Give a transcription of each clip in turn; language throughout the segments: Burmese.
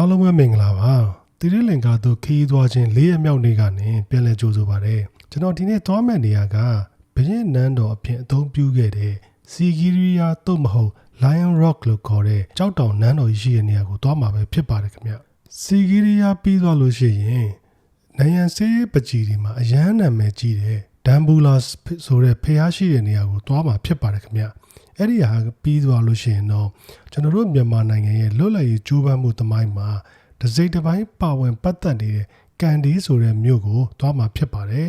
အားလုံးပဲမင်္ဂလာပါတိရိလင်္ကာသို့ခရီးသွားခြင်း၄ရက်မြောက်နေ့ကနေပြန်လည်ကြိုဆိုပါရစေကျွန်တော်ဒီနေ့သွားမယ့်နေရာကဘရင်နန်းတော်အဖြစ်အသုံးပြုခဲ့တဲ့စီဂီရီယာသို့မဟုတ် Lion Rock လို့ခေါ်တဲ့ကြောက်တောင်နန်းတော်ရှိတဲ့နေရာကိုသွားမှာပဲဖြစ်ပါတယ်ခင်ဗျစီဂီရီယာပြီးသွားလို့ရှိရင်နိုင်ရန်စေးပကြီးဒီမှာအရန်နာမည်ကြီးတဲ့ဒမ်ဘူလာဆိုတဲ့ဖျားရှိတဲ့နေရာကိုသွားမှာဖြစ်ပါတယ်ခင်ဗျ အဲ့ဒီဟာပြီးသွားလို့ရှိရင်တော့ကျွန်တော်တို့မြန်မာနိုင်ငံရဲ့လွတ်လပ်ရေးကြိုးပမ်းမှုသမိုင်းမှာတစိမ့်တစ်ပိုင်းပါဝင်ပတ်သက်နေတဲ့ကန်ဒီဆိုတဲ့မြို့ကိုသွားမှာဖြစ်ပါတယ်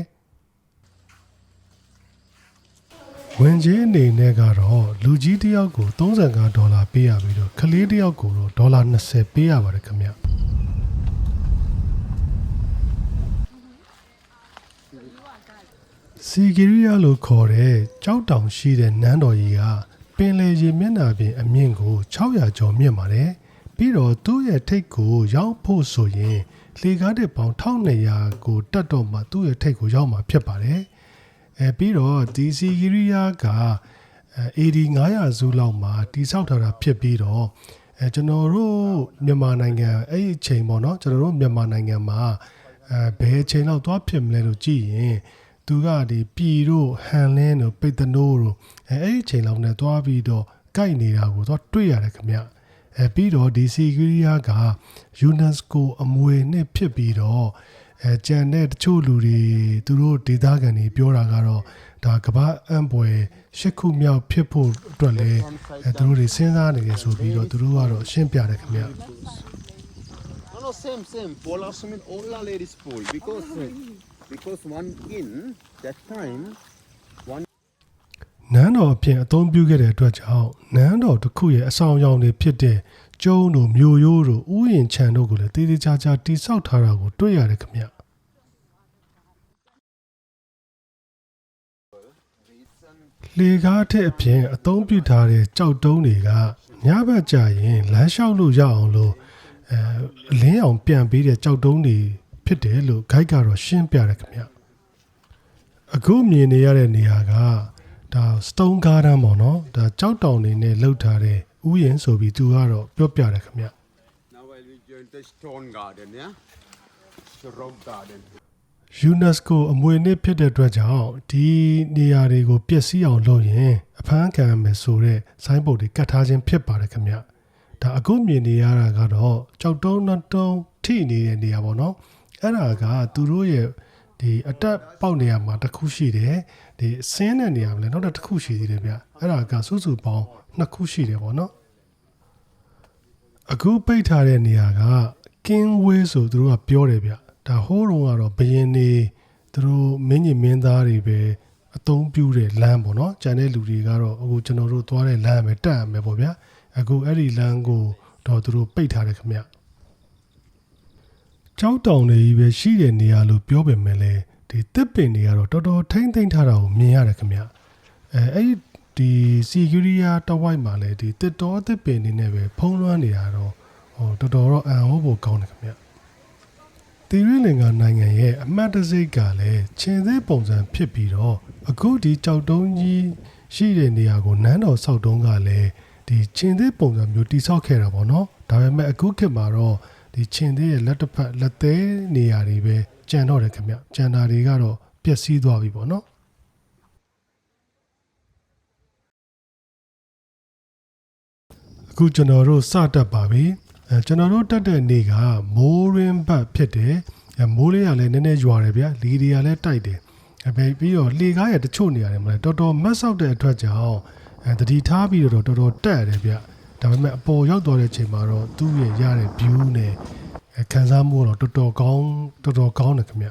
ဝင်ကြီးအနေနဲ့ကတော့လူကြီးတစ်ယောက်ကို35ဒေါ်လာပေးရပြီးတော့ကလေးတစ်ယောက်ကိုတော့ဒေါ်လာ20ပေးရပါတယ်ခင်ဗျစီဂီရီယာလို့ခေါ်တဲ့ကြောက်တောင်ရှိတဲ့နန်းတော်ကြီးကပ င်လယ်ရေမျက်နှာပြင်အမြင့်ကို600ကျော်မြင့်ပါတယ်။ပြီးတော့သူ့ရဲ့ထိပ်ကိုရောက်ဖို့ဆိုရင်လေကားတစ်ပေါင်1200ကိုတက်တော့မှသူ့ရဲ့ထိပ်ကိုရောက်မှာဖြစ်ပါတယ်။အဲပြီးတော့ဒီစီဂီရီယာကအဲ AD 900စုလောက်မှာတိဆောက်ထားတာဖြစ်ပြီးတော့အဲကျွန်တော်တို့မြန်မာနိုင်ငံအဲ့ဒီအချိန်ပေါ့နော်ကျွန်တော်တို့မြန်မာနိုင်ငံမှာအဲဘယ်အချိန်လောက်သွားဖြစ်မလဲလို့ကြည့်ရင် သူကဒီပြည်တို့ဟန်လင်းတို့ပိတ်တနိုးတို့အဲအဲ့ဒီအချိန်လောက်နဲ့သွားပြီးတော့ကြိုက်နေတာကိုသွားတွေ့ရတယ်ခင်ဗျအဲပြီးတော့ဒီစီဂီရီယာက UNESCO အမွေနှစ်ဖြစ်ပြီးတော့အဲကြံတဲ့တချို့လူတွေသူတို့ဒေသခံတွေပြောတာကတော့ဒါကမ္ဘာအံပွဲရှစ်ခုမြောက်ဖြစ်ဖို့အတွက်လဲအဲသူတို့တွေစဉ်းစားနေတယ်ဆိုပြီးတော့သူတို့ကတော့ရှင်းပြတယ်ခင်ဗျ No, no, same, same. Polar cement, all are ladies pool because because one in that time နန်းတော်အဖြစ်အသုံးပြုခဲ့တဲ့အတွက်ကြောင့်နန်းတော်တစ်ခုရဲ့အဆောင်အယောင်တွေဖြစ်တဲ့ကျုံတို့မြို့ရိုးတို့ဥယျာဉ်ခြံတို့ကိုလည်းတည်တည်ချာချာတိဆောက်ထားတာကိုတွေ့ရတယ်ခင်ဗျ လေကားထက်အပြင်အသုံးပြုထားတဲ့ကြောက်တုံးတွေကညဘက်ကျရင်လမ်းလျှောက်လို့ရအောင်လို့အဲအလင်းအောင်ပြန်ပေးတဲ့ကြောက်တုံးတွေ ဖြစ်တယ်လို့ဂိုက်ကတော့ရှင်းပြတယ်ခင်ဗျအခုမြင်နေရတဲ့နေရာကဒါ Stone Garden ပေါ့နော်ဒါကြောက်တောင်တွေနဲ့လှုပ်ထားတဲ့ဥယျာဉ်ဆိုပြီးသူကတော့ပြောပြတယ်ခင်ဗျ now I will join the stone garden, yeah? The rock garden. UNESCO အမွေအနှစ်ဖြစ်တဲ့အတွက်ကြောင့်ဒီနေရာတွေကိုပျက်စီးအောင်လုပ်ရင်အဖမ်းခံရမယ်ဆိုတဲ့ဆိုင်းဘုတ်တွေကတ်ထားခြင်းဖြစ်ပါတယ်ခင်ဗျဒါအခုမြင်နေရတာကတော့ကြောက်တုံးနှတုံးထိနေတဲ့နေရာပေါ့နော် အဲ့ဒါကသူတို့ရဲ့ဒီအတက်ပေါက်နေရာမှာတစ်ခုရှိတယ်ဒီဆင်းတဲ့နေရာမှာလည်းနောက်တစ်ခုရှိသေးတယ်ဗျအဲ့ဒါကစုစုပေါင်းနှစ်ခုရှိတယ်ပေါ့နော်အခုပိတ်ထားတဲ့နေရာက King Way ဆိုသူတို့ကပြောတယ်ဗျဒါဟိုးတုန်းကတော့ဘယင်းနေသူတို့မင်းကြီးမင်းသားတွေပဲအသုံးပြုတဲ့လမ်းပေါ့နော်ကျန်တဲ့လူတွေကတော့အခုကျွန်တော်တို့သွားတဲ့လမ်းပဲတက်ရမယ်ပေါ့ဗျာအခုအဲ့ဒီလမ်းကိုတော့သူတို့ပိတ်ထားတယ်ခင်ဗျ ကြောက်တောင်တွေကြီးပဲရှိတဲ့နေရာလို့ပြောပေမဲ့လည်းဒီတစ်ပင်တွေကတော့တော်တော်ထိမ့်သိမ့်ထားတာကိုမြင်ရတယ်ခင်ဗျအဲအဲ့ဒီဒီစီဂူရီယာတဝိုက်မှာလည်းဒီတစ်တော်တစ်ပင်နေနဲ့ပဲဖုံးလွှမ်းနေတာတော့ဟောတော်တော်တော့အံ့ဩဖို့ကောင်းတယ်ခင်ဗျတီရီလင်္ကာနိုင်ငံရဲ့အမှတ်တံဆိပ်ကလည်းခြင်သေးပုံစံဖြစ်ပြီးတော့အခုဒီကြောက်တုံးကြီးရှိတဲ့နေရာကိုနန်းတော်ဆောက်တုံးကလည်းဒီခြင်သေးပုံစံမျိုးတိဆောက်ခဲ့တာပေါ့နော်ဒါပေမဲ့အခုခေတ်မှာတော့ ဒီခြင်သေးရဲ့လက်တစ်ဖက်လက်သေးနေရာတွေပဲကျန်တော့တယ်ခင်ဗျကျန်တာတွေကတော့ပျက်စီးသွားပြီပေါ့နော်အခုကျွန်တော်တို့စတက်ပါပြီအဲကျွန်တော်တို့တက်တဲ့နေ့ကမိုးရင်းဘတ်ဖြစ်တယ်အဲမိုးလေးကလည်းနည်းနည်းရွာတယ်ဗျာလီတွေကလည်းတိုက်တယ်အဲပဲပြီးတော့လေကားရဲ့တချို့နေရာတွေမှာလည်းတော်တော်မတ်ဆောက်တဲ့အတွက်ကြောင့်အဲတတိထားပြီးတော့တော်တော်တက်ရတယ်ဗျ ဒါပေမဲ့အပေါ်ရောက်သွားတဲ့အချိန်မှာတော့သူ့ရဲ့ရတဲ့ view နဲ့အဲခံစားမှုတော့တော်တော်ကောင်းတော်တော်ကောင်းတယ်ခင်ဗျ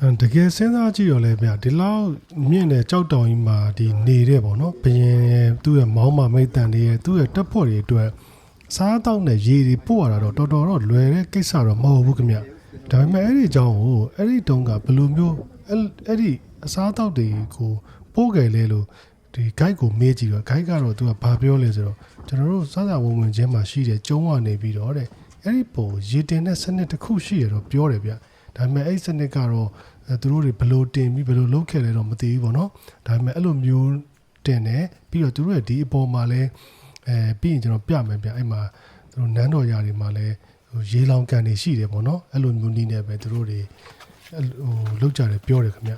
အဲတကယ်စဉ်းစားကြည့်တော့လဲဗျဒီလောက်မြင့်တဲ့ကြောက်တောင်ကြီးမှာဒီနေတဲ့ပေါ့နော်ဘယင်ရဲ့သူ့ရဲ့မောင်းမမိတ်တန်တွေရဲ့သူ့ရဲ့တက်ဖို့တွေအတွက်စားတောက်နဲ့ရေတွေပို့ရတာတော့တော်တော်တော့လွယ်တဲ့ကိစ္စတော့မဟုတ်ဘူးခင်ဗျဒါပေမဲ့အဲ့ဒီအကြောင်းကိုအဲ့ဒီတုန်းကဘယ်လိုမျိုးအဲ့အဲ့ဒီ အစားတောက်တွေကိုပို့ကြလဲလို့ဒီ guide ကိုမေးကြည့်တော့ guide ကတော့သူကဘာပြောလဲဆိုတော့ကျွန်တော်တို့စားစာဝင်ဝင်ချင်းမှာရှိတဲ့ကျုံးကနေပြီးတော့တဲ့အဲ့ဒီပုံရေတင်တဲ့စနစ်တစ်ခုရှိရတော့ပြောတယ်ဗျဒါပေမဲ့အဲ့ဒီစနစ်ကတော့အဲသူတို့တွေဘယ်လိုတင်ပြီးဘယ်လိုလုပ်ခဲ့လဲတော့မသိဘူးပေါ့နော်ဒါပေမဲ့အဲ့လိုမျိုးတတင်တယ်ပြီးတော့သူတို့ရဲ့ဒီအပေါ်မှာလဲအဲပြီးရင်ကျွန်တော်ပြမယ်ဗျအဲ့မှာသူတို့နန်းတော်ຢာတွေမှာလဲဟိုရေလောင်ကန်တွေရှိတယ်ပေါ့နော်အဲ့လိုမျိုးနည်းနဲ့ပဲသူတို့တွေအဲ့လိုဟိုလောက်ကြတယ်ပြောတယ်ခင်ဗျ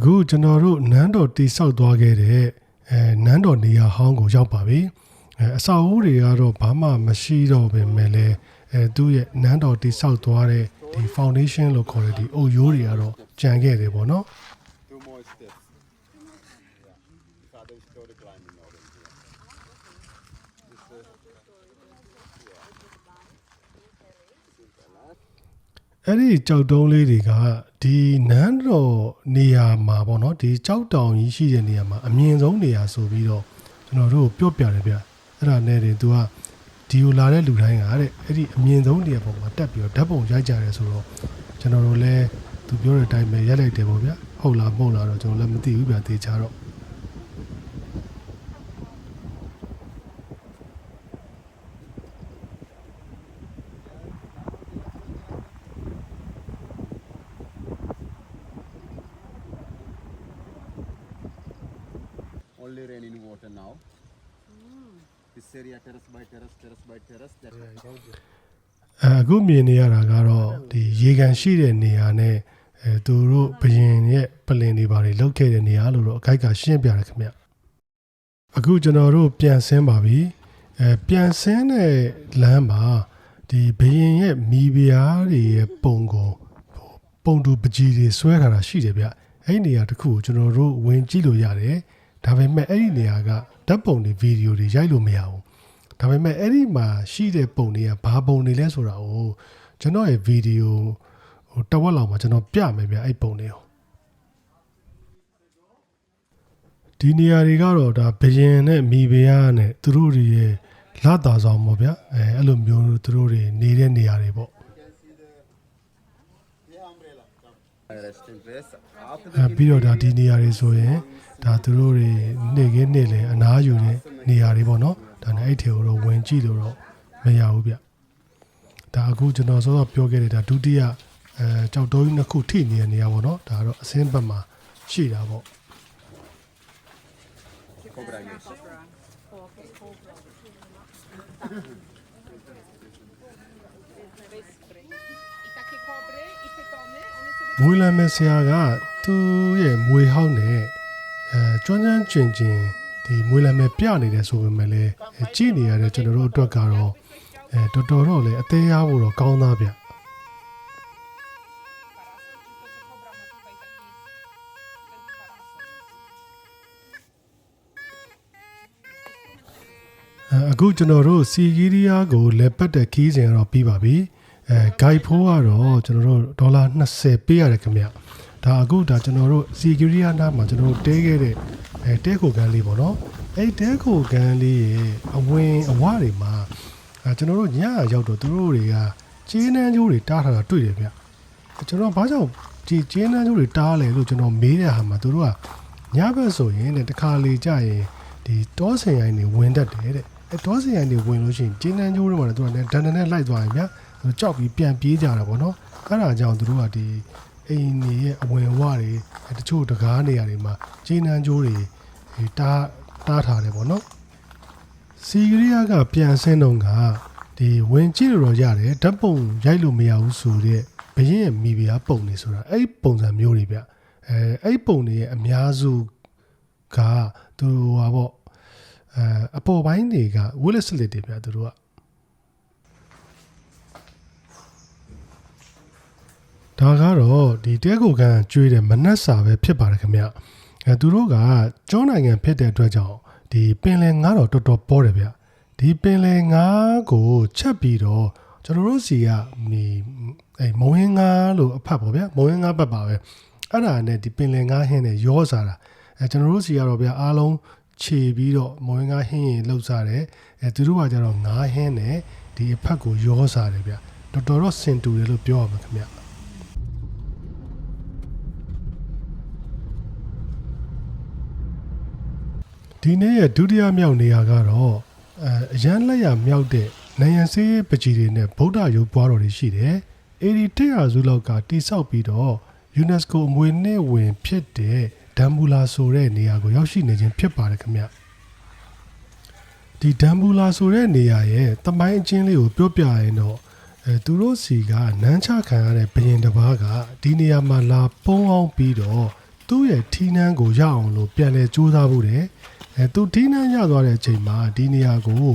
အခုကျွန်တော်တို့နန်းတော်တိဆောက်သွားခဲ့တဲ့အဲနန်းတော်နေရာဟောင်းကိုရောက်ပါပြီအဲအဆောက်အဦတွေကတော့ဘာမှမရှိတော့ပင်မဲ့လဲအဲသူ့ရဲ့နန်းတော်တိဆောက်သွားတဲ့ဒီ foundation လို့ခေါ်တဲ့ဒီအုပ်ရိုးတွေကတော့ကျန်ခဲ့တယ်ပေါ့နော် two more steps. Yeah. Father is still climbing out in here. This is, yeah. အဲ့ဒီကြောက်တုံးလေးတွေကဒီနန်းတော်နေရာမှာပေါ့နော်ဒီကြောက်တောင်ကြီးရှိတဲ့နေရာမှာအမြင့်ဆုံးနေရာဆိုပြီးတော့ကျွန်တော်တို့ပြောပြတယ်ဗျအဲ့ဒါနဲ့တင် तू ကဒီကိုလာတဲ့လူတိုင်းကတဲ့အဲ့ဒီအမြင့်ဆုံးနေရာပေါ်မှာတက်ပြီးတော့ဓာတ်ပုံရိုက်ကြတယ်ဆိုတော့ကျွန်တော်တို့လည်းသူပြောတဲ့အတိုင်းပဲရိုက်လိုက်တယ်ပေါ့ဗျဟုတ်လားမဟုတ်လားတော့ကျွန်တော်လည်းမသိဘူးဗျတေချာတော့ အဲအခုမြင်နေရတာကတော့ဒီရေကန်ရှိတဲ့နေရာနဲ့အဲသူတို့ဘရင်ရဲ့ပလင်တွေဘာတွေလောက်ခဲ့တဲ့နေရာလို့တော့အခိုက်ကရှင်းပြတယ်ခင်ဗျအခုကျွန်တော်တို့ပြန်ဆင်းပါပြီအဲပြန်ဆင်းတဲ့လမ်းမှာဒီဘရင်ရဲ့မိဖုရားတွေရဲ့ပုံကိုဟိုပုံတူပကြီးတွေဆွဲထားတာရှိတယ်ဗျအဲ့ဒီနေရာတစ်ခုကိုကျွန်တော်တို့ဝင်ကြည့်လို့ရတယ်ဒါပေမဲ့အဲ့ဒီနေရာကဓာတ်ပုံတွေဗီဒီယိုတွေရိုက်လို့မရဘူး ဒါပေမဲ့အဲ့ဒီမှာရှိတဲ့ပုံတွေကဘာပုံတွေလဲဆိုတာကိုကျွန်တော်ရဲ့ဗီဒီယိုဟိုတစ်ဝက်လောက်မှာကျွန်တော်ပြမယ်ဗျအဲ့ပုံတွေကိုဒီနေရာတွေကတော့ဒါဘယင်နဲ့မိဖုရားနဲ့သူတို့တွေရဲ့လာတာဆောင်ပေါ့ဗျအဲအဲ့လိုမျိုးသူတို့တွေနေတဲ့နေရာတွေပေါ့ resting place. After အဲပြီးတော့ဒါဒီနေရာတွေဆိုရင်ဒါသူတို့တွေနေခင်းနေလေအနားယူတဲ့နေရာတွေပေါ့နော် ဒါနဲ့အဲ့ထဲကိုတော့ဝင်ကြည့်လို့တော့မရဘူးဗျဒါအခုကျွန်တော်စောစောပြောခဲ့တဲ့ဒါဒုတိယအဲကြောက်တိုးကြီးနှစ်ခုထိနေတဲ့နေရာပေါ့နော်ဒါကတော့အစင်းဘက်မှာရှိတာပေါ့ Cobra Hills. I takie kobry i pytony, one sobie မွေးလမ်းမဲဆရာကသူ့ရဲ့မွေဟောင်းနဲ့အဲကျွမ်းကျွမ်းကျင်ကျင် ဒီမွေးလမ်းမဲပြနေတယ်ဆိုပေမဲ့လည်းအဲကြည့်နေရတဲ့ကျွန်တော်တို့အတွက်ကတော့အဲတော်တော်တော့လေအသေးရဖို့တော့ကောင်းသားဗျ parasol, czy to co kobra ma tutaj taki ten parasol. အဲအခုကျွန်တော်တို့စီဂီရီးယားကိုလက်ပတ်တဲ့ခီးစဉ်တော့ပြီးပါပြီအဲဂိုက်ဖိုးကတော့ကျွန်တော်တို့ဒေါ်လာ20ပေးရတယ်ခင်ဗျ ဒါအခုဒါကျွန်တော်တို့စီဂီရီးယားနားမှာကျွန်တော်တို့တဲခဲ့တဲ့အဲတဲခိုကန်လေးပေါ့နော်အဲ့တဲခိုကန်လေးရဲ့အဝင်အဝတွေမှာအဲကျွန်တော်တို့ညရောက်တော့သူတို့တွေကကျင်းနှန်းကျိုးတွေတားထားတာတွေ့တယ်ဗျကျွန်တော်ဘာကြောင့်ဒီကျင်းနှန်းကျိုးတွေတားလဲလို့ကျွန်တော်မေးတဲ့ဟာမှာသူတို့ကညဘက်ဆိုရင်တဲ့တခါလေကြာရင်ဒီတောဆင်ရိုင်းတွေဝင်တတ်တယ်တဲ့အဲတောစရိုင်းတွေဝင်လို့ရှိရင်ကျင်းတန်းကျိုးတွေမှာလည်းသူကလည်းဒန်ဒန်နဲ့လိုက်သွားရင်ဗျာသူကြောက်ပြီးပြန်ပြေးကြတာပေါ့နော်အဲ့ဒါကြောင့်သူတို့ကဒီ အိမ်နေရဲ့အဝင်ဝတွေအဲတချို့တကားနေရာတွေမှာကျင်းတန်းကျိုးတွေဒီတားတားထားတယ်ပေါ့နော်စီဂရီးယားကပြန်ဆင်းတော့ကဒီဝင်ကြည့်လို့တော့ရတယ်ဓာတ်ပုံရိုက်လို့မရဘူးဆိုတဲ့ဘရင်ရဲ့မိဖုရားပုံနေဆိုတာအဲ့ဒီပုံစံမျိုးတွေဗျအဲအဲ့ဒီပုံတွေရဲ့အများစုကသူဟာပေါ့အဲအပေါ်ပိုင်းတွေကဝိလက်စလစ်တွေပြသူတို့က ဒါကတော့ဒီတဲကိုကန်ကျွေးတဲ့မနှက်စာပဲဖြစ်ပါတယ်ခင်ဗျအဲသူတို့ကကျောင်းနိုင်ငံဖြစ်တဲ့အတွက်ကြောင့်ဒီပင်လယ်ငါးတော့တော်တော်ပေါ်တယ်ဗျဒီပင်လယ်ငါးကိုချက်ပြီးတော့ကျွန်တော်တို့စီကဒီအဲမုံဟင်းငါးလို့အဖတ်ပေါ့ဗျာမုံဟင်းငါးဘက်ပါပဲအဲ့ဒါနဲ့ဒီပင်လယ်ငါးဟင်းနဲ့ရောစားတာအဲကျွန်တော်တို့စီကတော့ဗျာအားလုံးခြေပြီးတော့မွေးငါးဟင်းရင်လှုပ်စားတယ်အဲသူတို့ကကြတော့ငါးဟင်းနဲ့ဒီအဖက်ကိုရောစားတယ်ဗျာတော်တော်တော့စင်တူတယ်လို့ပြောရမှာခင်ဗျ ဒီနေ့ရဲ့ဒုတိယမြောက်နေရာကတော့အဲအရန်လက်ရမြောက်တဲ့နိုင်ရန်စေးပကြီးတွေနဲ့ဗုဒ္ဓရုပ်ပွားတော်တွေရှိတယ်။အေဒီ100ရာစုလောက်ကတိဆောက်ပြီးတော့ UNESCO အမွေနှစ်ဝင်ဖြစ်တဲ့ဒမ်ဘူလာဆိုတဲ့နေရာကိုရောက်ရှိနေခြင်းဖြစ်ပါတယ်ခင်ဗျ။ဒီဒမ်ဘူလာဆိုတဲ့နေရာရဲ့တမိုင်းအချင်းလေးကိုပြောပြရင်တော့အဲသူတို့စီကနန်းချခံရတဲ့ဘရင်တစ်ပါးကဒီနေရာမှာလာပုံအောင်ပြီးတော့သူ့ရဲ့ထီးနှန်းကိုရအောင်လို့ပြန်လဲစူးစမ်းဖို့တယ်။ အဲသူထီးနှန်းရသွားတဲ့အချိန်မှာဒီနေရာကို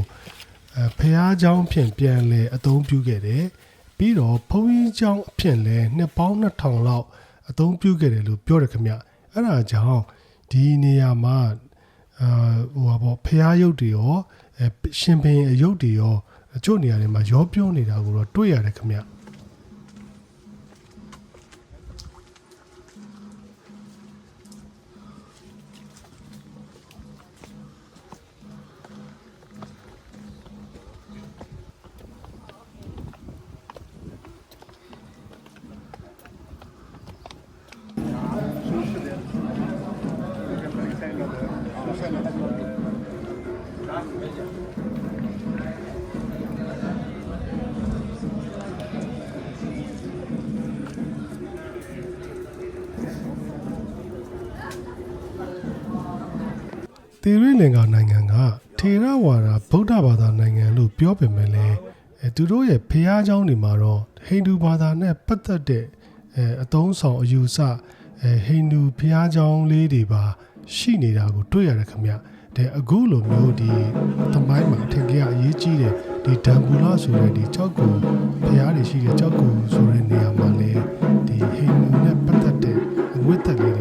အဲဖះเจ้าဖြင့်ပြန်လဲအသုံးပြုခဲ့တယ်။ပြီးတော့ဘုန်းကြီးเจ้าအဖြစ်လဲနှစ်ပေါင်း2000လောက်အသုံးပြုခဲ့တယ်လို့ပြောတယ်ခင်ဗျ။အဲ့ဒါကြောင့်ဒီနေရာမှာအာဟိုပါပေါ့ဖះရုပ်တွေရောအဲရှင်ပင်အရုပ်တွေရောအချို့နေရာတွေမှာရောပြောနေတာကိုတော့တွေ့ရတယ်ခင်ဗျ။ သူတို့ရဲ့ဘုရားကျောင်းတွေမှာတော့ဟိန္ဒူဘာသာနဲ့ပတ်သက်တဲ့အအသုံးဆောင်အယူဆအဟိန္ဒူဘုရားကျောင်းလေးတွေပါ ရှိနေတာကိုတွေ့ရတယ်ခင်ဗျတဲ့အခုလိုမျိုးဒီသမိုင်းမှာထင်ကြရအရေးကြီးတယ်ဒီဒံဘူလာဆိုတဲ့ဒီကြောက်ကူဘုရားတွေရှိတဲ့ကြောက်ကူဆိုတဲ့နေရာမှာလည်းဒီဟိန္ဒူနဲ့ပတ်သက်တဲ့အဝိတ္တလေး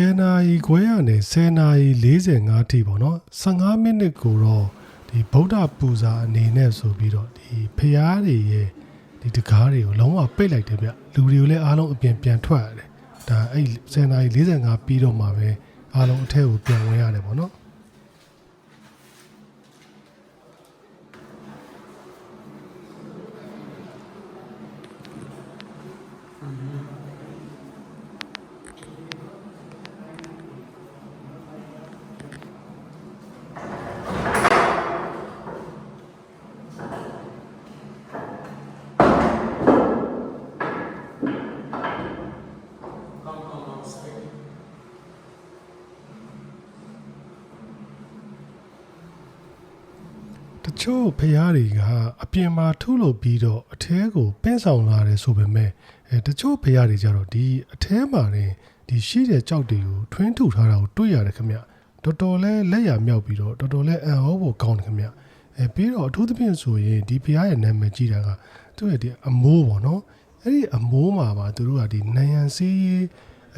10နာရီခွဲရနေ10နာရီ45ထိပေါ့နော်15မိနစ်ကိုတော့ဒီဗုဒ္ဓပူဇာအနေနဲ့ဆိုပြီးတော့ဒီဖျားတွေရဲ့ဒီတကားတွေကိုလုံးဝပိတ်လိုက်တယ်ဗျလူတွေကိုလည်းအားလုံးအပြင်ပြန်ထွက်ရတယ်ဒါအဲ့10နာရီ45ပြီးတော့မှပဲအားလုံးအထက်ကိုပြန်ဝင်ရတယ်ပေါ့နော် ချို့ဖျားတွေကအပြင်မှာထုတ်လုပ်ပြီးတော့အထဲကိုပင်းဆောင်လာတယ်ဆိုပေမဲ့အဲတချို့ဖျားတွေကြတော့ဒီအထဲမှာနေဒီရှိတဲ့ကြောက်တွေကိုထွင်းထုတ်ထားတာကိုတွေ့ရတယ်ခင်ဗျတော်တော်လဲလက်ရမြောက်ပြီးတော့တော်တော်လဲအံ့ဩဖို့ကောင်းတယ်ခင်ဗျအဲပြီးတော့အထူးသဖြင့်ဆိုရင်ဒီဖျားရဲ့နာမည်ကြီးတာကသူ့ရဲ့ဒီအမိုးပေါ့နော်အဲ့ဒီအမိုးမှာပါသူတို့ကဒီနယံစီး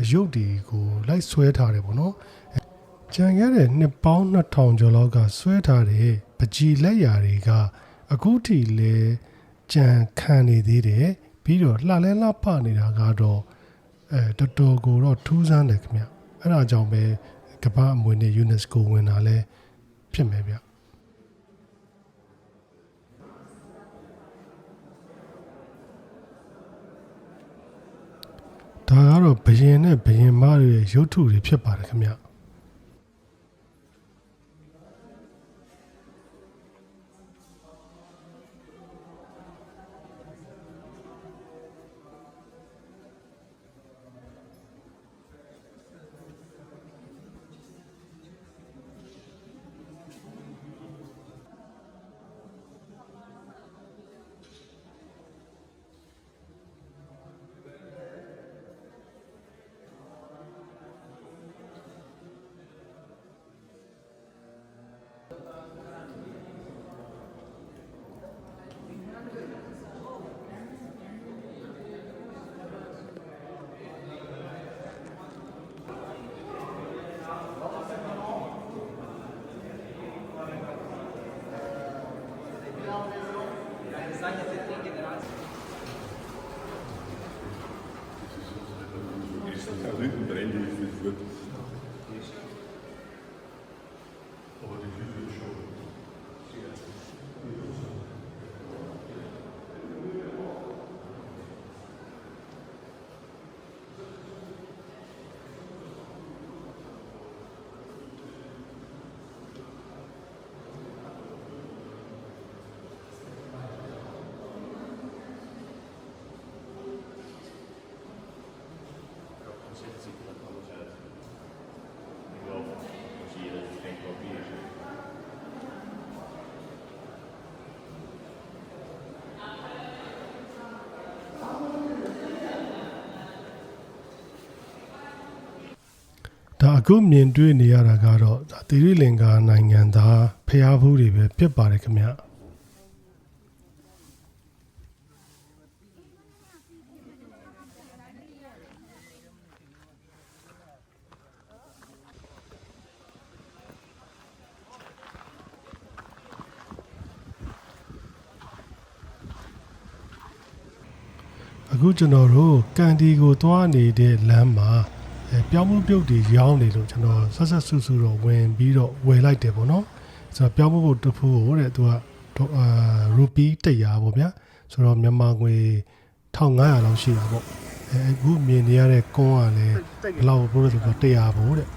အယုတ်တွေကိုလိုက်ဆွဲထားတယ်ပေါ့နော်ကြံခဲ့တဲ့နှစ်ပေါင်း2000ကျော်လောက်ကဆွဲထားတဲ့ ပကြီးလက်ရာတွေကအခုထိလဲကြံခံနေသေးတယ်ပြီးတော့လှလဲလှပနေတာကတော့အဲတော်တော်ကိုတော့ထူးဆန်းတယ်ခင်ဗျအဲ့ဒါကြောင့်ပဲကမ္ဘာအမွေနဲ့ UNESCO ဝင်တာလဲဖြစ်မယ်ဗျတဒါကတော့ဘယင်နဲ့ဘယင်မတွေရဲ့ရုပ်ထုတွေဖြစ်ပါတယ်ခင်ဗျ ဒါအခုမြင်တွေ့နေရတာကတော့ဒါသီရိလင်္ကာနိုင်ငံသားဖျားဖူးတွေပဲဖြစ်ပါတယ်ခင်ဗျ။အခုကျွန်တော်တို့ကန်ဒီကိုသွားနေတဲ့လမ်းမှာအဲ ပြောင်းမှုပြုတ်တွေရောင်းနေလို့ကျွန်တော်ဆက်ဆက်ဆူဆူတော့ဝင်ပြီးတော့ဝယ်လိုက်တယ်ပေါ့နော်ဆိုတော့ပြောင်းမှုပုတ်တစ်ဖူးကိုတဲ့သူကအာရူပီ100ပေါ့ဗျာဆိုတော့မြန်မာငွေ1500လောက်ရှိတာပေါ့အဲအခုမြင်နေရတဲ့ကွန်းကလည်းဘယ်လောက်ဘိုးလဲဆိုတော့100ဘိုးတဲ့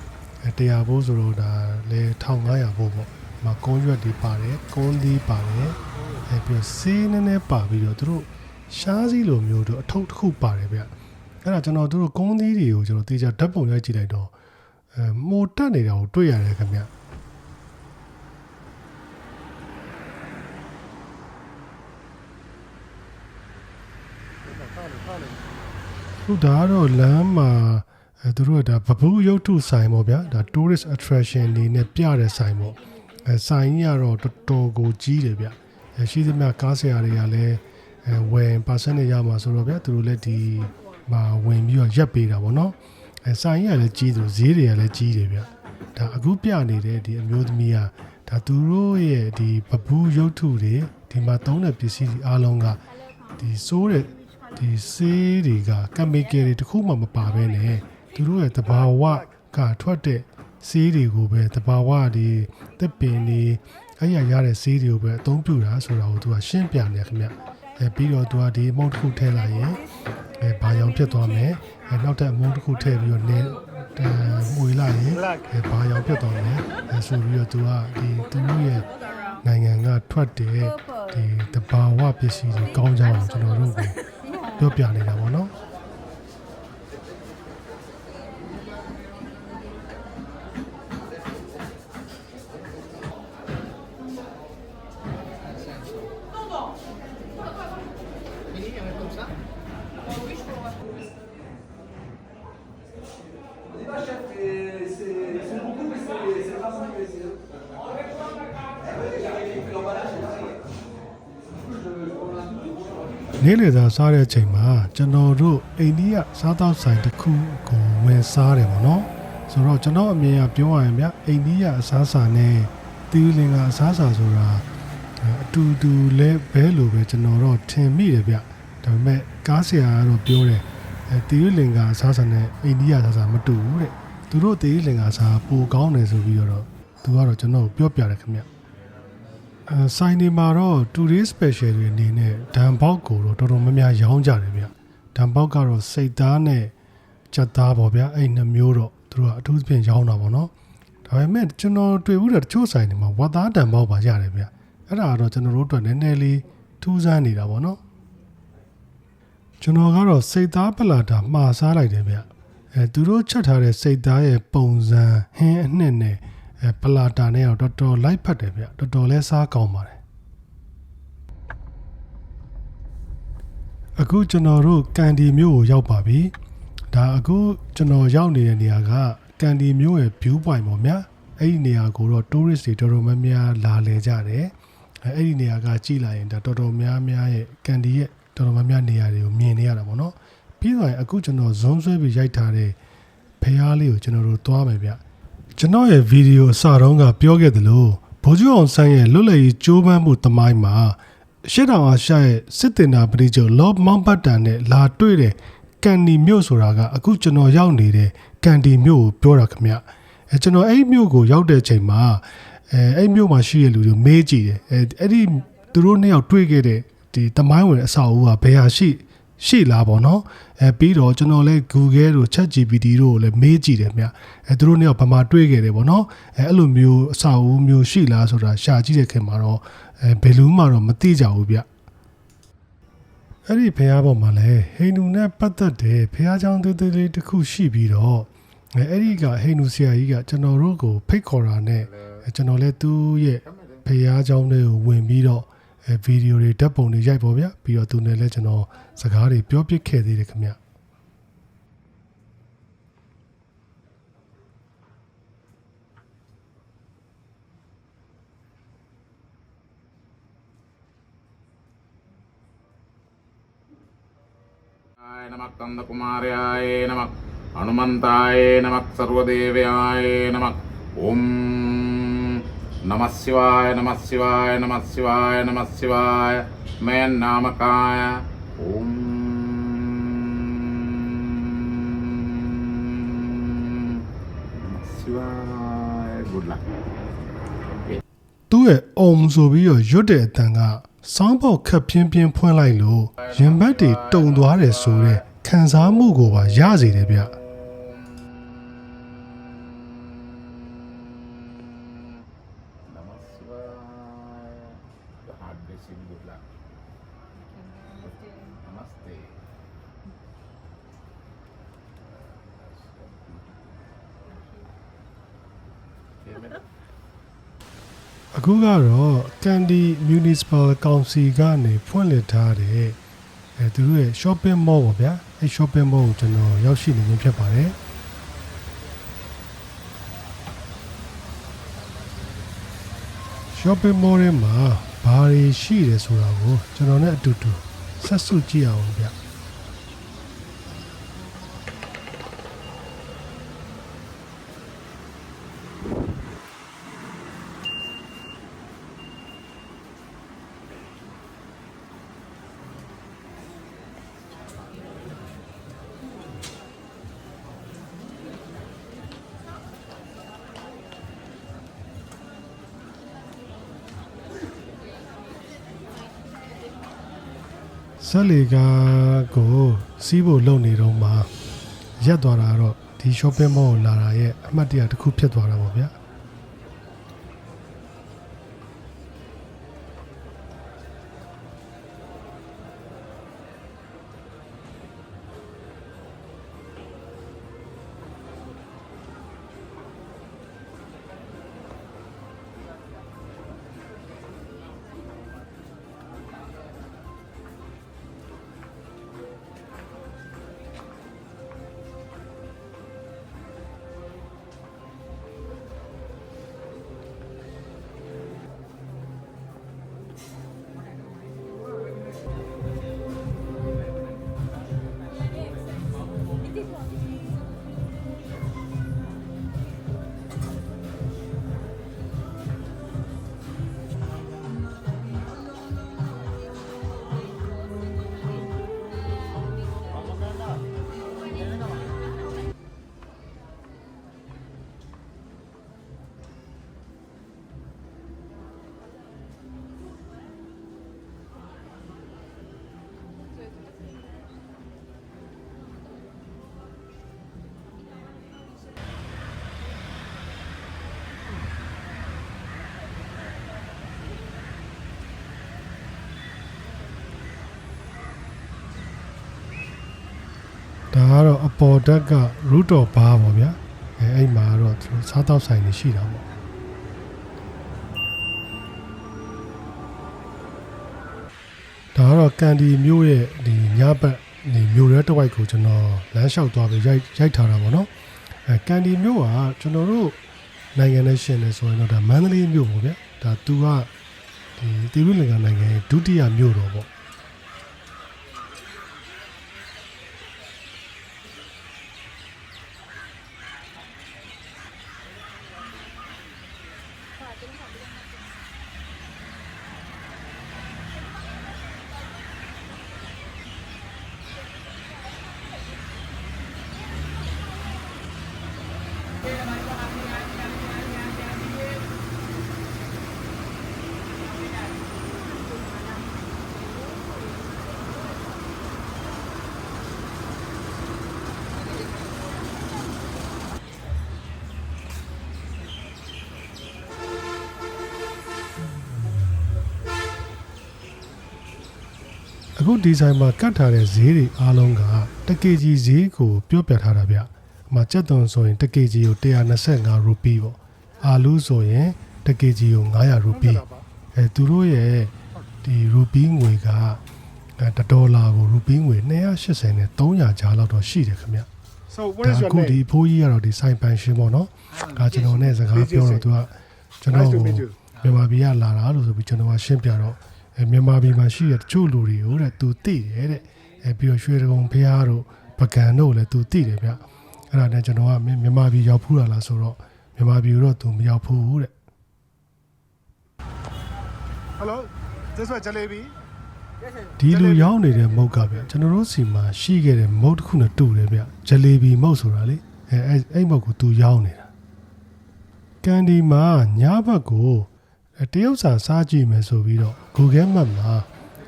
အဲ100ဘိုးဆိုတော့ဒါလေ1500ဘိုးပေါ့ဒီမှာကွန်းရွက်တွေပါတယ်ကွန်းသီးပါတယ်အဲပြီးတော့စေးနည်းနည်းပါပြီးတော့သူတို့ရှားစည်းလိုမျိုးတို့အထုပ်တစ်ခုပါတယ်ဗျ အဲ့ဒါကျွန်တော်တို့ကုန်းသီးတွေကိုကျွန်တော်တေချာဓာတ်ပုံရိုက်ကြည့်လိုက်တော့အဲမိုတက်နေတာကိုတွေ့ရတယ်ခင်ဗျခုဒါကတော့လမ်းမှာအဲသူတို့ကဒါဘဘူးရုပ်ထုဆိုင်ပေါ့ဗျာဒါ tourist attraction နေနဲ့ပြတဲ့ဆိုင်ပေါ့အဲဆိုင်ကြီးကတော့တော်တော်ကိုကြီးတယ်ဗျအဲရှိသမျှကားဆရာတွေကလည်းအဲဝင် percent ရမှာဆိုတော့ဗျာသူတို့လည်းဒီ မှာဝင်ပြီးတော့ရက်ပေးတာပေါ့နော်အဲဆိုင်ကြီးကလည်းကြီးတယ်ဈေးတွေကလည်းကြီးတယ်ဗျဒါအခုပြနေတဲ့ဒီအမျိုးသမီးကဒါသူတို့ရဲ့ဒီဘဘူးရုပ်ထုတွေဒီမှာသုံးတဲ့ပစ္စည်းတွေအားလုံးကဒီစိုးတဲ့ဒီဆေးတွေကကမီကယ်တွေတစ်ခုမှမပါဘဲနဲ့သူတို့ရဲ့တဘာဝကထွက်တဲ့ဆေးတွေကိုပဲတဘာဝဒီတစ်ပင်တွေအဲ့ရရတဲ့ဆေးတွေကိုပဲအသုံးပြုတာဆိုတာကိုသူကရှင်းပြနေခင်ဗျ အဲပြီးတော့သူကဒီအမုံတစ်ခုထည့်လိုက်ရင်အဲဘာရောင်ဖြစ်သွားမယ်အဲနောက်ထပ်အမုံတစ်ခုထည့်ပြီးတော့နင်းအဲမွေလိုက်ရင်အဲဘာရောင်ဖြစ်သွားမယ်အဲဆိုပြီးတော့သူကဒီသူတို့ရဲ့နိုင်ငံကထွက်တဲ့ဒီတဘာဝပစ္စည်းတွေကောင်းကြအောင်ကျွန်တော်တို့ကိုပြောပြနေတာပေါ့နော် နေ့လည်စာစားတဲ့အချိန်မှာကျွန်တော်တို့အိန္ဒိယစားသောက်ဆိုင်တစ်ခုကိုဝင်စားတယ်ပေါ့နော်ဆိုတော့ကျွန်တော်အမြင်ကပြောရရင်ဗျအိန္ဒိယအစားအစာနဲ့တီလင်ကအစားအစာဆိုတာအတူတူလဲဘဲလိုပဲကျွန်တော်တော့ထင်မိတယ်ဗျဒါပေမဲ့ကားဆရာကတော့ပြောတယ် အဲတီလင်ကအစားအစာနဲ့အိန္ဒိယအစားအစာမတူဘူးတဲ့သူတို့တီလင်ကအစားပိုကောင်းတယ်ဆိုပြီးတော့သူကတော့ကျွန်တော်ကိုပြောပြတယ်ခင်ဗျအဲဆိုင်ဒီမှာတော့ tourist special တွေအနေနဲ့ဒန်ပေါက်ကိုတော့တော်တော်များများရောင်းကြတယ်ဗျဒန်ပေါက်ကတော့စိတ်သားနဲ့ကြက်သားပေါ့ဗျာအဲ့နှစ်မျိုးတော့သူတို့ကအထူးသဖြင့်ရောင်းတာပေါ့နော်ဒါပေမဲ့ကျွန်တော်တွေ့ဘူးတဲ့တချို့ဆိုင်တွေမှာဝတ်သားတံပေါက်ပါရတယ်ဗျအဲ့ဒါကတော့ကျွန်တော်တို့အတွက်နည်းနည်းလေးထူးဆန်းနေတာပေါ့နော် ကျွန်တော်ကတော့စိတ်သားပလာတာမှားစားလိုက်တယ်ဗျအဲသူတို့ချက်ထားတဲ့စိတ်သားရဲ့ပုံစံဟင်းအနှစ်နဲ့အဲပလာတာနဲ့တော့တော်တော်လိုက်ဖက်တယ်ဗျတော်တော်လဲစားကောင်းပါတယ်အခုကျွန်တော်တို့ကန်ဒီမြို့ကိုရောက်ပါပြီဒါအခုကျွန်တော်ရောက်နေတဲ့နေရာကကန်ဒီမြို့ရဲ့ view point ပေါ့ဗျာအဲ့ဒီနေရာကိုတော့ tourist တွေတော်တော်များများလာလည်ကြတယ်အဲအဲ့ဒီနေရာကကြည့်လိုက်ရင်ဒါတော်တော်များများရဲ့ကန်ဒီရဲ့ တော်တော်များများနေရာတွေကိုမြင်နေရတာပေါ့နော်ပြီးတော့ရင်အခုကျွန်တော် zoom ဆွဲပြီးရိုက်ထားတဲ့ဖျားလေးကိုကျွန်တော်တို့သွားမယ်ဗျကျွန်တော်ရဲ့ဗီဒီယိုအစတုန်းကပြောခဲ့သလိုဗိုလ်ချုပ်အောင်ဆန်းရဲ့လွတ်လပ်ရေးကြိုးပမ်းမှုတမိုင်းမှာရှစ်တောင်အာရှရဲ့စစ်တင်တာပရိကျုလော့မောင်ဘတ်တန်နဲ့လာတွေ့တဲ့ကန်ဒီမြို့ဆိုတာကအခုကျွန်တော်ရောက်နေတဲ့ကန်ဒီမြို့ကိုပြောတာခင်ဗျအဲကျွန်တော်အဲ့ဒီမြို့ကိုရောက်တဲ့ချိန်မှာအဲအဲ့ဒီမြို့မှာရှိတဲ့လူတွေမေးကြည့်တယ်အဲအဲ့ဒီသူတို့နှစ်ယောက်တွေ့ခဲ့တဲ့ ဒီတမိုင်းဝင်အဆောက်အဦကဘယ်ဟာရှိရှိလားပေါ့နော်အဲပြီးတော့ကျွန်တော်လဲ Google တို့ ChatGPT တို့ကိုလည်းမေးကြည့်တယ်ဗျအဲသူတို့နှစ်ယောက်ဘာမှတွေ့ခဲ့တယ်ပေါ့နော်အဲအဲ့လိုမျိုးအဆောက်အဦမျိုးရှိလားဆိုတာရှာကြည့်တဲ့ခင်မှာတော့အဲဘယ်လူမှတော့မသိကြဘူးဗျအဲ့ဒီဖះပေါ်မှာလဲဟိန္ဒူနဲ့ပတ်သက်တဲ့ဖះเจ้าသေးသေးလေးတစ်ခုရှိပြီးတော့အဲအဲ့ဒီကဟိန္ဒူဆရာကြီးကကျွန်တော်တို့ကိုဖိတ်ခေါ်တာနဲ့အဲကျွန်တော်လဲသူ့ရဲ့ဖះเจ้าတွေကိုဝင်ပြီးတော့ အဲဗီဒီယိုတွေဓာတ်ပုံတွေရိုက်ပေါ်ဗျပြီးတော့သူနဲ့လဲကျွန်တော်စကားတွေပြောပြခဲ့သေးတယ်ခင်ဗျ आय नमः कन्दकुमार्याय नमः हनुमन्ताय नमः सर्वदेव्याय नमः ॐ नमः शिवाय नमः शिवाय नमः शिवाय नमः शिवाय मैं नामकाय ॐ नमः शिवाय good luck သူ့ရဲ့အုံဆိုပြီးတော့ရွတ်တဲ့အတန်ကစောင်းပေါက်ခက်ပြင်းပြင်းဖွင့်လိုက်လို့ရင်ဘတ်တွေတုံသွားတယ်ဆိုတဲ့ခံစားမှုကိုပါရစေတယ်ဗျ အခုကတော့ကန်ဒီ Municipal Council ကနေဖွင့်လှစ်ထားတဲ့အဲသူတို့ရဲ့ shopping mall ပေါ့ဗျာအဲ shopping mall ကိုကျွန်တော်ရောက်ရှိနေခြင်းဖြစ်ပါတယ် shopping mall ထဲမှာဘာတွေရှိတယ်ဆိုတာကိုကျွန်တော်နဲ့အတူတူဆက်စုကြည့်အောင်ဗျ ဆက်လီကာကိုစီးဖို့လုပ်နေတော့မှရက်သွားတာကတော့ဒီ shopping mall ကိုလာတာရဲ့အမှတ်တရတစ်ခုဖြစ်သွားတာပေါ့ဗျာ ပေါ်တက်က root of bar ပေါ့ဗျာအဲအဲ့မှာတော့သူတို့စားတောက်ဆိုင်နေရှိတာပေါ့ဒါကတော့ကန်ဒီမျိုးရဲ့ဒီညဘက်ဒီမျိုးရဲတစ်ဝိုက်ကိုကျွန်တော်လမ်းလျှောက်သွားပြီးရိုက်ရိုက်ထားတာပေါ့နော်အဲကန်ဒီမျိုးကကျွန်တော်တို့နိုင်ငံနဲ့ရှင်နေဆိုရင်တော့ဒါမန္တလေးမျိုးပေါ့ဗျာဒါသူကဒီတီရုလင်္ကာနိုင်ငံရဲ့ဒုတိယမြို့တော်ပေါ့ အခုဒီဇိုင်းမှာကတ်ထားတဲ့ဈေးတွေအားလုံးကတကေကြီးဈေးကိုပြောပြထားတာဗျ။အမှကြက်သွန်ဆိုရင်တကေကြီးကို125ရူပီပေါ့။အာလူးဆိုရင်တကေကြီးကို900ရူပီ။အဲသူတို့ရဲ့ဒီရူပီငွေကအဲ1ဒေါ်လာကိုရူပီငွေ280နဲ့300ကြားလောက်တော့ရှိတယ်ခင်ဗျ။ So what ဒါ is your အခုဒီ name? ဖိုးကြီးကတော့ဒီဆိုင်ပန်ရှင်ပေါ့နော်။ဒါကျွန်တော်နဲ့စကားပြောတော့သူကကျွန်တော် Nice to ကို meet you. မြန်မာပြည်ကလာတာလို့ဆိုပြီးကျွန်တော်ကရှင်းပြတော့အဲ မြန်မာပြည်မှာရှိတဲ့တချို့လူတွေကိုတဲ့သူသိတယ်တဲ့အဲပြီးတော့ရွှေတကုံဖះတို့ပကံတို့လည်းသူသိတယ်ဗျအဲ့ဒါနဲ့ကျွန်တော်ကမင်းမြန်မာပြည်ရောက်ဖူးတာလားဆိုတော့မြန်မာပြည်တော့သူမရောက်ဖူးတဲ့ Hello. This one jalebi. ဒီလိုရောက်နေတဲ့မုတ်ကဗျကျွန်တော်တို့စီမှာရှိခဲ့တဲ့မုတ်တစ်ခုနဲ့တူတယ်ဗျဂျလေဘီမုတ်ဆိုတာလေအဲအဲ့အဲ့မုတ်ကိုသူရောက်နေတာကန်ဒီမှာညဘက်ကိုအဲ တရုတ်စာစားကြည့်မယ်ဆိုပြီးတော့ Google Map မှာ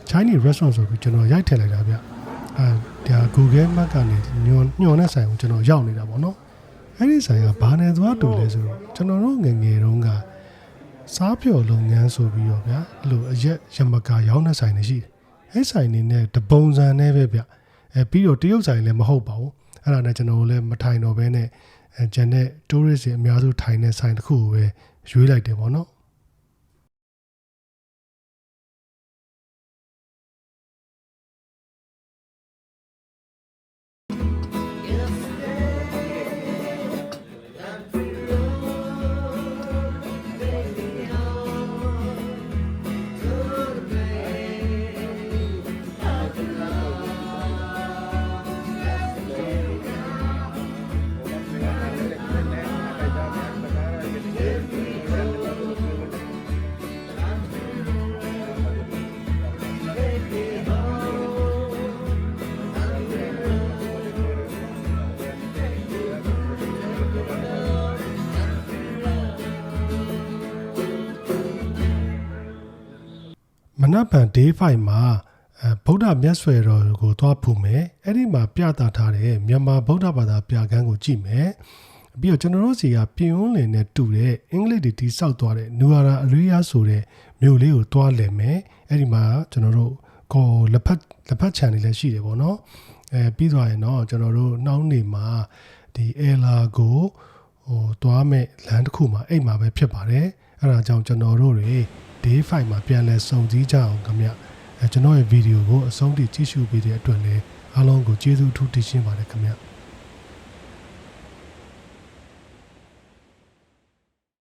Chinese restaurant ဆိုပြီးကျွန်တော်ရိုက်ထည့်လိုက်တာဗျအဲဒါ Google Map ကနေညွန်ညွန်တဲ့ဆိုင်ကိုကျွန်တော်ရောက်နေတာပေါ့နော်အဲ့ဒီဆိုင်ကဘာနဲ့သွားတူလဲဆိုတော့ကျွန်တော်တို့ငယ်ငယ်တုန်းကစားပြော်လုပ်ငန်းဆိုပြီးတော့ဗျာအဲ့လိုအရက်ရမကာရောင်းတဲ့ဆိုင်တွေရှိတယ်အဲ့ဆိုင်နေနဲ့တပုံစံနဲ့ပဲဗျအဲပြီးတော့တရုတ်ဆိုင်လည်းမဟုတ်ပါဘူးအဲ့ဒါနဲ့ကျွန်တော်လည်းမထိုင်တော့ဘဲနဲ့အဲဂျန်တဲ့ tourist တွေအများစုထိုင်တဲ့ဆိုင်တစ်ခုကိုပဲရွေးလိုက်တယ်ပေါ့နော် နက်ဖြန် day 5မှာအဲဗုဒ္ဓမြတ်ဆွေတော်ကိုသွားဖူးမယ်အဲ့ဒီမှာပြသထားတဲ့မြန်မာဗုဒ္ဓဘာသာပြကန်းကိုကြည့်မယ်ပြီးတော့ကျွန်တော်တို့စီကပြင်ဦးလင်နဲ့တူတဲ့အင်္ဂလိပ်တွေတိဆောက်သွားတဲ့နူအာရာအရိယာဆိုတဲ့မြို့လေးကိုသွားလည်မယ်အဲ့ဒီမှာကျွန်တော်တို့ကိုလက်ဖက်လက်ဖက်ခြံတွေလည်းရှိတယ်ပေါ့နော်အဲပြီးသွားရင်တော့ကျွန်တော်တို့နှောင်းနေမှာဒီအဲလာကိုဟိုသွားမဲ့လမ်းတစ်ခုမှာအိမ်မှာပဲဖြစ်ပါတယ်အဲ့ဒါကြောင့်ကျွန်တော်တို့တွေ day 5မှာပြန်လဲစုံစည်းကြအောင်ခင်ဗျအဲကျွန်တော်ရဲ့ဗီဒီယိုကိုအဆုံးထိကြည့်ရှုပေးတဲ့အတွက်လည်းအားလုံးကိုကျေးဇူးအထူးတင်ရှင်းပါတယ်ခင်ဗျ